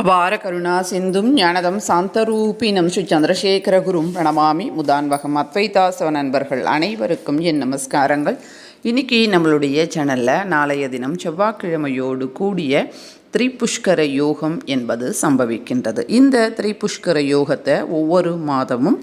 அபார கருணா சிந்தும் ஞானதம் சாந்தரூபினம் ஸ்ரீ சந்திரசேகரகுரும் பிரணமாமி முதான்வகம் அத்வைதாசவ நண்பர்கள் அனைவருக்கும் என் நமஸ்காரங்கள். இன்னைக்கு நம்மளுடைய சேனலில் நாளைய தினம் செவ்வாய்க்கிழமையோடு கூடிய திரிபுஷ்கர யோகம் என்பது சம்பவிக்கின்றது. இந்த திரிபுஷ்கர யோகத்தை ஒவ்வொரு மாதமும்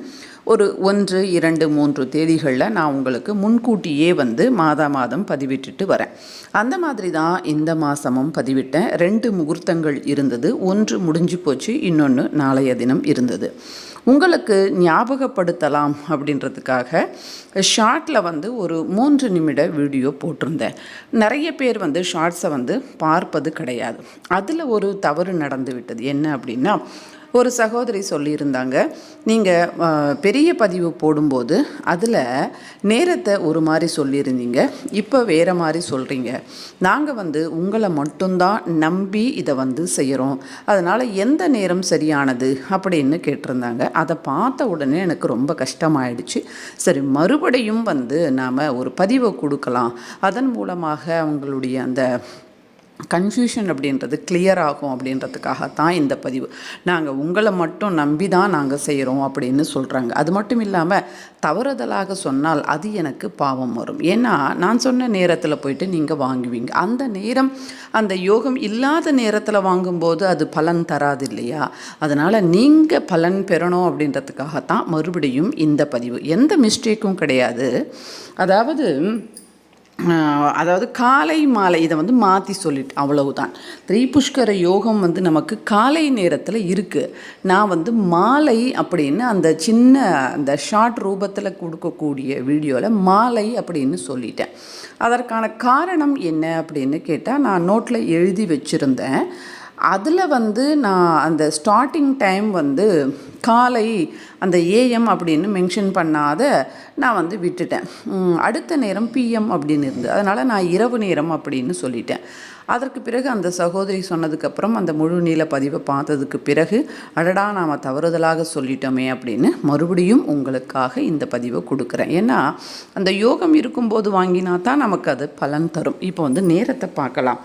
ஒரு ஒன்று இரண்டு மூன்று தேதிகளில் நான் உங்களுக்கு முன்கூட்டியே வந்து மாதா மாதம் பதிவிட்டுட்டு வரேன். அந்த மாதிரி தான் இந்த மாதமும் பதிவிட்டேன். ரெண்டு முகூர்த்தங்கள் இருந்தது. ஒன்று முடிஞ்சு போச்சு இன்னொன்று நாளைய தினம் இருந்தது. உங்களுக்கு ஞாபகப்படுத்தலாம் அப்படின்றதுக்காக ஷார்ட்டில் வந்து ஒரு மூன்று நிமிட வீடியோ போட்டிருந்தேன். நிறைய பேர் வந்து ஷார்ட்ஸை வந்து பார்ப்பது கிடையாது. அதில் ஒரு தவறு நடந்து விட்டது என்ன அப்படின்னா ஒரு சகோதரி சொல்லியிருந்தாங்க நீங்கள் பெரிய பதிவு போடும்போது அதில் நேரத்தை ஒரு மாதிரி சொல்லியிருந்தீங்க இப்போ வேறு மாதிரி சொல்கிறீங்க நாங்கள் வந்து உங்களை மட்டும்தான் நம்பி இதை வந்து செய்கிறோம் அதனால் எந்த நேரம் சரியானது? அப்படின்னு கேட்டிருந்தாங்க. அதை பார்த்த உடனே எனக்கு ரொம்ப கஷ்டமாயிடுச்சு. சரி மறுபடியும் வந்து நாம் ஒரு பதிவை கொடுக்கலாம். அதன் மூலமாக அவங்களுடைய அந்த கன்ஃபியூஷன் அப்படின்றது கிளியர் ஆகும் அப்படின்றதுக்காக தான் இந்த பதிவு. நாங்கள் உங்களை மட்டும் நம்பி தான் நாங்கள் செய்கிறோம் அப்படின்னு சொல்கிறாங்க அது மட்டும் இல்லாமல் தவறுதலாக சொன்னால் அது எனக்கு பாவம் வரும். ஏன்னா நான் சொன்ன நேரத்தில் போயிட்டு நீங்கள் வாங்குவீங்க. அந்த நேரம் அந்த யோகம் இல்லாத நேரத்தில் வாங்கும்போது அது பலன் தராது இல்லையா? அதனால் நீங்கள் பலன் பெறணும் அப்படின்றதுக்காகத்தான் மறுபடியும் இந்த பதிவு. எந்த மிஸ்டேக்கும் கிடையாது. அதாவது அதாவது காலை மாலை இதை வந்து மாற்றி சொல்லிட்டு அவ்வளவுதான். திரிபுஷ்கர யோகம் வந்து நமக்கு காலை நேரத்தில் இருக்குது நான் வந்து மாலை அப்படின்னு அந்த சின்ன அந்த ஷார்ட் ரூபத்தில் கொடுக்கக்கூடிய வீடியோவில் மாலை அப்படின்னு சொல்லிட்டேன். அதற்கான காரணம் என்ன அப்படின்னு கேட்டால் நான் நோட்டில் எழுதி வச்சுருந்தேன். அதில் வந்து நான் அந்த ஸ்டார்டிங் டைம் வந்து காலை அந்த ஏஎம் அப்படின்னு மென்ஷன் பண்ணாத நான் வந்து விட்டுட்டேன். அடுத்த நேரம் பிஎம் அப்படின்னு இருந்து அதனால் நான் இரவு நேரம் அப்படின்னு சொல்லிட்டேன். அதற்கு பிறகு அந்த சகோதரி சொன்னதுக்கப்புறம் அந்த முழு நீள பதிவை பார்த்ததுக்கு பிறகு அடடா நாம் தவறுதலாக சொல்லிட்டோமே அப்படின்னு மறுபடியும் உங்களுக்காக இந்த பதிவை கொடுக்குறேன். ஏன்னா அந்த யோகம் இருக்கும்போது வாங்கினா தான் நமக்கு அது பலன் தரும். இப்போ வந்து நேரத்தை பார்க்கலாம்.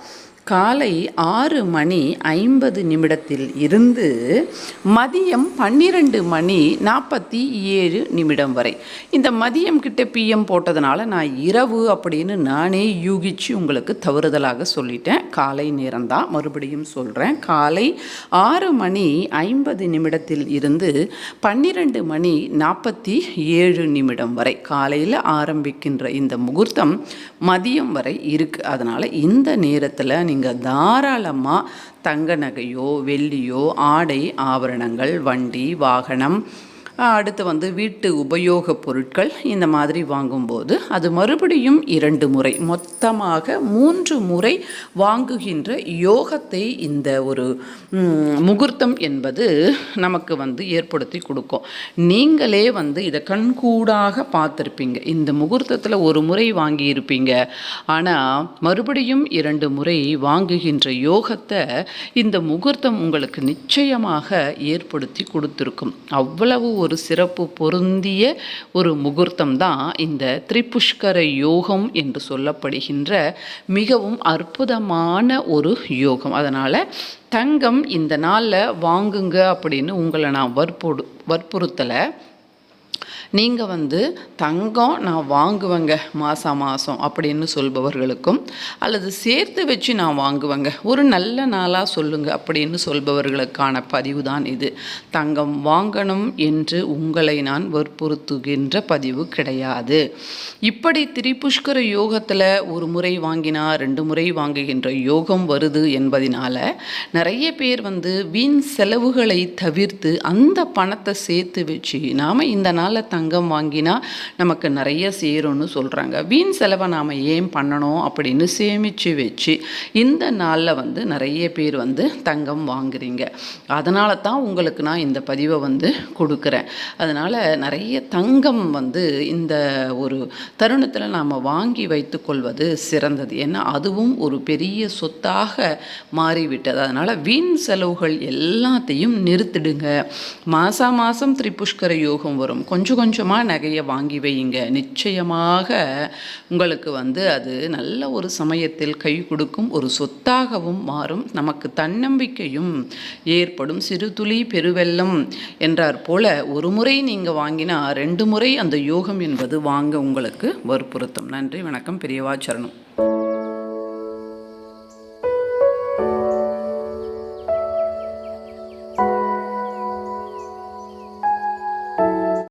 காலை ஆறு மணி ஐம்பது நிமிடத்தில் இருந்து மதியம் பன்னிரெண்டு மணி நாற்பத்தி ஏழு நிமிடம் வரை. இந்த மதியம் கிட்ட பிஎம் போட்டதுனால நான் இரவு அப்படின்னு நானே யூகிச்சு உங்களுக்கு தவறுதலாக சொல்லிட்டேன். காலை நேரம்தான் மறுபடியும் சொல்கிறேன் காலை ஆறு மணி ஐம்பது நிமிடத்தில் இருந்து பன்னிரெண்டு மணி நாற்பத்தி ஏழு நிமிடம் வரை. காலையில் ஆரம்பிக்கின்ற இந்த முகூர்த்தம் மதியம் வரை இருக்குது அதனால் இந்த நேரத்தில் நீங்கள் நீங்கள் தாராளமாக தங்க நகையோ வெள்ளியோ ஆடை ஆபரணங்கள் வண்டி வாகனம் அடுத்து வந்து வீட்டு உபயோகப் பொருட்கள் இந்த மாதிரி வாங்கும்போது அது மறுபடியும் இரண்டு முறை மொத்தமாக மூன்று முறை வாங்குகின்ற யோகத்தை இந்த ஒரு முகூர்த்தம் என்பது நமக்கு வந்து ஏற்படுத்தி கொடுக்கும். நீங்களே வந்து இதை கண்கூடாக பார்த்துருப்பீங்க. இந்த முகூர்த்தத்தில் ஒரு முறை வாங்கியிருப்பீங்க. ஆனால் மறுபடியும் இரண்டு முறை வாங்குகின்ற யோகத்தை இந்த முகூர்த்தம் உங்களுக்கு நிச்சயமாக ஏற்படுத்தி கொடுத்துருக்கும். அவ்வளவு ஒரு ஒரு சிறப்பு பொருந்திய ஒரு முகூர்த்தம் தான் இந்த திரிபுஷ்கர யோகம் என்று சொல்லப்படுகின்ற மிகவும் அற்புதமான ஒரு யோகம். அதனால் தங்கம் இந்த நாளில் வாங்குங்க அப்படின்னு உங்களை நான் வற்புறு வற்புறுத்தலை. நீங்கள் வந்து தங்கம் நான் வாங்குவேங்க மாதம் மாதம் அப்படின்னு சொல்பவர்களுக்கும் அல்லது சேர்த்து வச்சு நான் வாங்குவேங்க. ஒரு நல்ல நாளாக சொல்லுங்கள் அப்படின்னு சொல்பவர்களுக்கான பதிவு தான் இது. தங்கம் வாங்கணும் என்று உங்களை நான் வற்புறுத்துகின்ற பதிவு கிடையாது. இப்படி திரிபுஷ்கர யோகத்தில் ஒரு முறை வாங்கினா ரெண்டு முறை வாங்குகின்ற யோகம் வருது என்பதனால நிறைய பேர் வந்து வீண் செலவுகளை தவிர்த்து அந்த பணத்தை சேர்த்து வச்சு நாம் இந்த நாள் நாளில் தங்கம் வாங்கினா நமக்கு நிறைய சேரும்னு சொல்கிறாங்க வீண் செலவை நாம் ஏன் பண்ணணும் அப்படின்னு சேமித்து வச்சு இந்த நாளில் வந்து நிறைய பேர் வந்து தங்கம் வாங்குறீங்க. அதனால தான் உங்களுக்கு நான் இந்த பதிவை வந்து கொடுக்குறேன். அதனால் நிறைய தங்கம் வந்து இந்த ஒரு தருணத்தில் நாம் வாங்கி வைத்துக்கொள்வது சிறந்தது. ஏன்னா அதுவும் ஒரு பெரிய சொத்தாக மாறிவிட்டது. அதனால் வீண் செலவுகள் எல்லாத்தையும் நிறுத்திடுங்க. மாதம் மாதம் திரிபுஷ்கர யோகம் வரும். கொஞ்சம் கொஞ்சமாக நகையை வாங்கி வையுங்க. நிச்சயமாக உங்களுக்கு வந்து அது நல்ல ஒரு சமயத்தில் கை கொடுக்கும் ஒரு சொத்தாகவும் மாறும். நமக்கு தன்னம்பிக்கையும் ஏற்படும். சிறு துளி பெருவெல்லம் என்றார் போல ஒரு முறை நீங்கள் வாங்கினா ரெண்டு முறை அந்த யோகம் என்பது வாங்க உங்களுக்கு வற்புறுத்தும். நன்றி வணக்கம் பெரியவாச்சரணம்